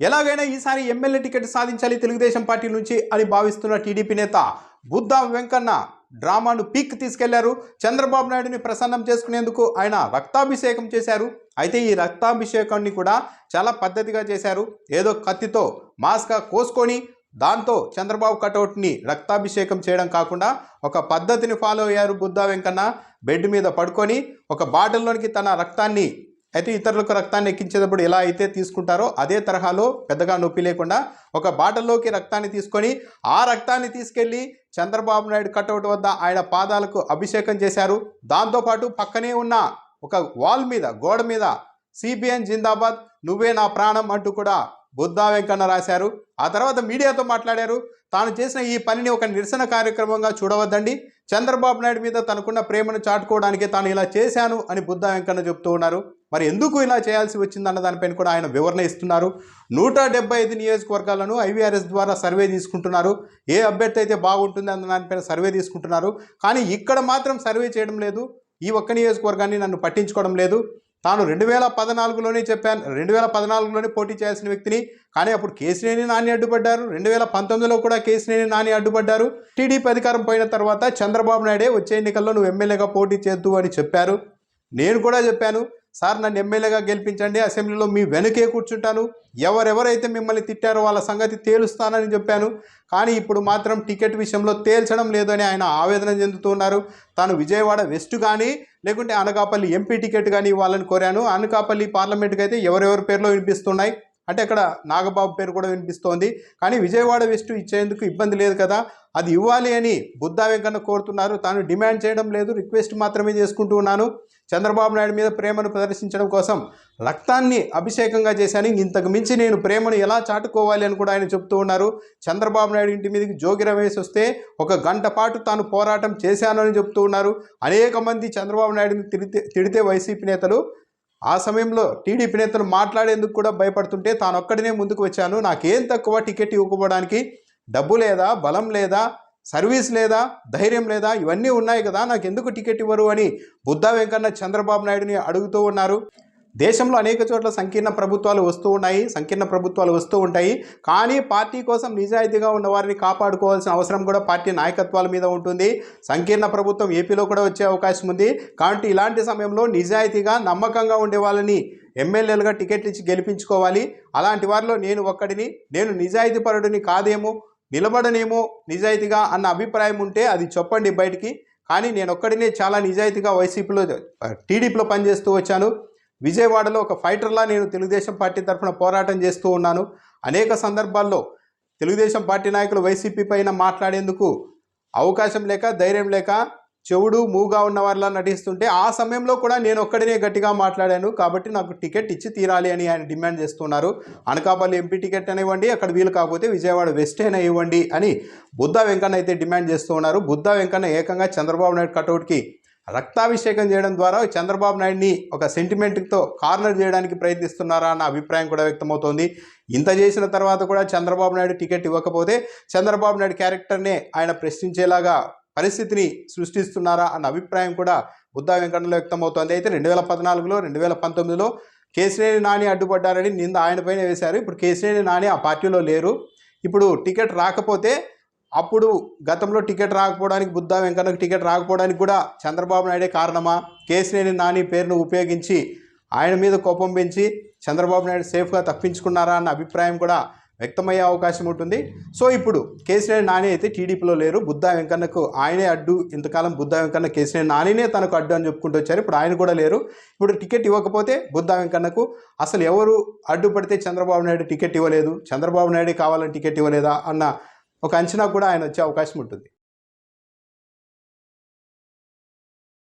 ఎలాగైనా ఈసారి MLA ticket సాధించాలి తెలుగుదేశం పార్టీ నుంచి అని భావిస్తున్న టీడీపీ నేత బుద్ధా వెంకన్న డ్రామాను పీక్ తీసుకెళ్ళారు. చంద్రబాబు నాయుడుని ప్రసన్నం చేసుకునేందుకు ఆయన రక్తాభిషేకం చేశారు. అయితే ఈ రక్తాభిషేకాన్ని కూడా చాలా పద్ధతిగా చేశారు. ఏదో కత్తితో మాస్గా కోసుకొని దాంతో చంద్రబాబు కటౌట్ని రక్తాభిషేకం చేయడం కాకుండా ఒక పద్ధతిని ఫాలో అయ్యారు బుద్ధా వెంకన్న. బెడ్ మీద పడుకొని ఒక బాటిల్లోనికి తన రక్తాన్ని అయితే ఇతరులకు రక్తాన్ని ఎక్కించేటప్పుడు ఎలా అయితే తీసుకుంటారో అదే తరహాలో పెద్దగా నొప్పి లేకుండా ఒక బాటల్లోకి రక్తాన్ని తీసుకొని ఆ రక్తాన్ని తీసుకెళ్ళి చంద్రబాబు నాయుడు కటౌట్ వద్ద ఆయన పాదాలకు అభిషేకం చేశారు. దాంతోపాటు పక్కనే ఉన్న ఒక వాల్ మీద గోడ మీద సిబిఎన్ జిందాబాద్ నువ్వే నా ప్రాణం అంటూ కూడా బుద్ధా వెంకన్న రాశారు. ఆ తర్వాత మీడియాతో మాట్లాడారు. తాను చేసిన ఈ పనిని ఒక నిరసన కార్యక్రమంగా చూడవద్దండి. చంద్రబాబు నాయుడు మీద తనకున్న ప్రేమను చాటుకోవడానికి తాను ఇలా చేశాను అని బుద్ధా వెంకన్న చెప్తూ ఉన్నారు. మరి ఎందుకు ఇలా చేయాల్సి వచ్చిందన్న దానిపైన కూడా ఆయన వివరణ ఇస్తున్నారు. నూట డెబ్బై ఐదు నియోజకవర్గాలను ఐవీఆర్ఎస్ ద్వారా సర్వే తీసుకుంటున్నారు. ఏ అభ్యర్థి అయితే బాగుంటుంది అన్న దానిపైన సర్వే తీసుకుంటున్నారు. కానీ ఇక్కడ మాత్రం సర్వే చేయడం లేదు. ఈ ఒక్క నియోజకవర్గాన్ని నన్ను పట్టించుకోవడం లేదు. తాను రెండు వేల పద్నాలుగులోనే చెప్పాను. రెండు వేల పద్నాలుగులోనే పోటీ చేయాల్సిన వ్యక్తిని. కానీ అప్పుడు కేసినేని నాని అడ్డుపడ్డారు. రెండు వేల పంతొమ్మిదిలో కూడా కేసినేని నాని అడ్డుపడ్డారు. టీడీపీ అధికారం పోయిన తర్వాత చంద్రబాబు నాయుడే వచ్చే ఎన్నికల్లో నువ్వు ఎమ్మెల్యేగా పోటీ చేద్దు అని చెప్పారు. నేను కూడా చెప్పాను. సార్ నన్ను ఎమ్మెల్యేగా గెలిపించండి అసెంబ్లీలో మీ వెనుకే కూర్చుంటాను. ఎవరెవరైతే మిమ్మల్ని తిట్టారో వాళ్ళ సంగతి తేలుస్తానని చెప్పాను. కానీ ఇప్పుడు మాత్రం టికెట్ విషయంలో తేల్చడం లేదని ఆయన ఆవేదన చెందుతున్నారు. తాను విజయవాడ వెస్ట్ కానీ లేకుంటే అనకాపల్లి ఎంపీ టికెట్ కానీ ఇవ్వాలని కోరాను. అనకాపల్లి పార్లమెంట్కి అయితే ఎవరెవరి పేర్లో వినిపిస్తున్నాయి? అంటే అక్కడ నాగబాబు పేరు కూడా వినిపిస్తోంది. కానీ విజయవాడ వెస్ట్ ఇచ్చేందుకు ఇబ్బంది లేదు కదా. అది ఇవ్వాలి అని బుద్ధా వెంకన్న కోరుతున్నారు. తాను డిమాండ్ చేయడం లేదు. రిక్వెస్ట్ మాత్రమే చేసుకుంటూ ఉన్నాను. చంద్రబాబు నాయుడు మీద ప్రేమను ప్రదర్శించడం కోసం రక్తాన్ని అభిషేకంగా చేశాను. ఇంతకు మించి నేను ప్రేమను ఎలా చాటుకోవాలి అని కూడా ఆయన చెప్తూ ఉన్నారు. చంద్రబాబు నాయుడు ఇంటి మీదకి జోగి రమేష్ వస్తే ఒక గంట పాటు తాను పోరాటం చేశాను అని చెప్తూ ఉన్నారు. అనేక మంది చంద్రబాబు నాయుడుని తిడితే తిడితే వైసీపీ నేతలు ఆ సమయంలో టీడీపీ నేతలు మాట్లాడేందుకు కూడా భయపడుతుంటే తాను ఒక్కడినే ముందుకు వచ్చాను. నాకేం తక్కువ టికెట్ ఇవ్వకపోవడానికి డబ్బు లేదా బలం లేదా సర్వీస్ లేదా ధైర్యం లేదా ఇవన్నీ ఉన్నాయి కదా నాకు ఎందుకు టికెట్ ఇవ్వరు అని బుద్ధా వెంకన్న చంద్రబాబు నాయుడుని అడుగుతూ ఉన్నారు. దేశంలో అనేక చోట్ల సంకీర్ణ ప్రభుత్వాలు వస్తూ ఉన్నాయి సంకీర్ణ ప్రభుత్వాలు వస్తూ ఉంటాయి. కానీ పార్టీ కోసం నిజాయితీగా ఉన్న వారిని కాపాడుకోవాల్సిన అవసరం కూడా పార్టీ నాయకత్వాల మీద ఉంటుంది. సంకీర్ణ ప్రభుత్వం ఏపీలో కూడా వచ్చే అవకాశం ఉంది. కాబట్టి ఇలాంటి సమయంలో నిజాయితీగా నమ్మకంగా ఉండే వాళ్ళని ఎమ్మెల్యేలుగా టికెట్లు ఇచ్చి గెలిపించుకోవాలి. అలాంటి వారిలో నేను ఒక్కడిని నేను నిజాయితీ పరుడిని కాదేమో నిలబడనేమో నిజాయితీగా అన్న అభిప్రాయం ఉంటే అది చెప్పండి బయటికి. కానీ నేను ఒక్కడినే చాలా నిజాయితీగా వైసీపీలో టీడీపీలో పనిచేస్తూ వచ్చాను. విజయవాడలో ఒక ఫైటర్లా నేను తెలుగుదేశం పార్టీ తరఫున పోరాటం చేస్తూ ఉన్నాను. అనేక సందర్భాల్లో తెలుగుదేశం పార్టీ నాయకులు వైసీపీ పైన మాట్లాడేందుకు అవకాశం లేక ధైర్యం లేక చెవుడు మూగా ఉన్న వారిలా నటిస్తుంటే ఆ సమయంలో కూడా నేను ఒక్కడినే గట్టిగా మాట్లాడాను. కాబట్టి నాకు టికెట్ ఇచ్చి తీరాలి అని ఆయన డిమాండ్ చేస్తున్నారు. అనకాపల్లి ఎంపీ టికెట్ అని ఇవ్వండి అక్కడ వీలు కాకపోతే విజయవాడ వెస్ట్ అయినా ఇవ్వండి అని బుద్ధ వెంకన్న అయితే డిమాండ్ చేస్తూ ఉన్నారు. బుద్ధ వెంకన్న ఏకంగా చంద్రబాబు నాయుడు కటౌట్కి రక్తాభిషేకం చేయడం ద్వారా చంద్రబాబు నాయుడిని ఒక సెంటిమెంట్తో కార్నర్ చేయడానికి ప్రయత్నిస్తున్నారా అన్న అభిప్రాయం కూడా వ్యక్తమవుతోంది. ఇంత చేసిన తర్వాత కూడా చంద్రబాబు నాయుడు టికెట్ ఇవ్వకపోతే చంద్రబాబు నాయుడు క్యారెక్టర్నే ఆయన ప్రశ్నించేలాగా పరిస్థితిని సృష్టిస్తున్నారా అన్న అభిప్రాయం కూడా బుద్ధా వెంకటలో వ్యక్తమవుతోంది. అయితే రెండు వేల పద్నాలుగులో రెండు వేల పంతొమ్మిదిలో కేసినేని నాని అడ్డుపడ్డారని నింద ఆయన పైన వేశారు. ఇప్పుడు కేసినేని నాని ఆ పార్టీలో లేరు. ఇప్పుడు టికెట్ రాకపోతే అప్పుడు గతంలో టికెట్ రాకపోవడానికి బుద్ధా వెంకన్నకు టికెట్ రాకపోవడానికి కూడా చంద్రబాబు నాయుడే కారణమా? కేసినేని నాని పేరును ఉపయోగించి ఆయన మీద కోపం పెంచి చంద్రబాబు నాయుడు సేఫ్గా తప్పించుకున్నారా అన్న అభిప్రాయం కూడా వ్యక్తమయ్యే అవకాశం ఉంటుంది. సో ఇప్పుడు కేసినేని నాని అయితే టీడీపీలో లేరు. బుద్ధా వెంకన్నకు ఆయనే అడ్డు. ఇంతకాలం బుద్ధా వెంకన్న కేసినేని నానినే తనకు అడ్డు అని చెప్పుకుంటూ వచ్చారు. ఇప్పుడు ఆయన కూడా లేరు. ఇప్పుడు టికెట్ ఇవ్వకపోతే బుద్ధా వెంకన్నకు అసలు ఎవరు అడ్డుపడితే చంద్రబాబు నాయుడు టికెట్ ఇవ్వలేదు? చంద్రబాబు నాయుడు కావాలని టికెట్ ఇవ్వలేదా? అన్న ఒక అంచనా కూడా ఆయన వచ్చే అవకాశం ఉంటుంది.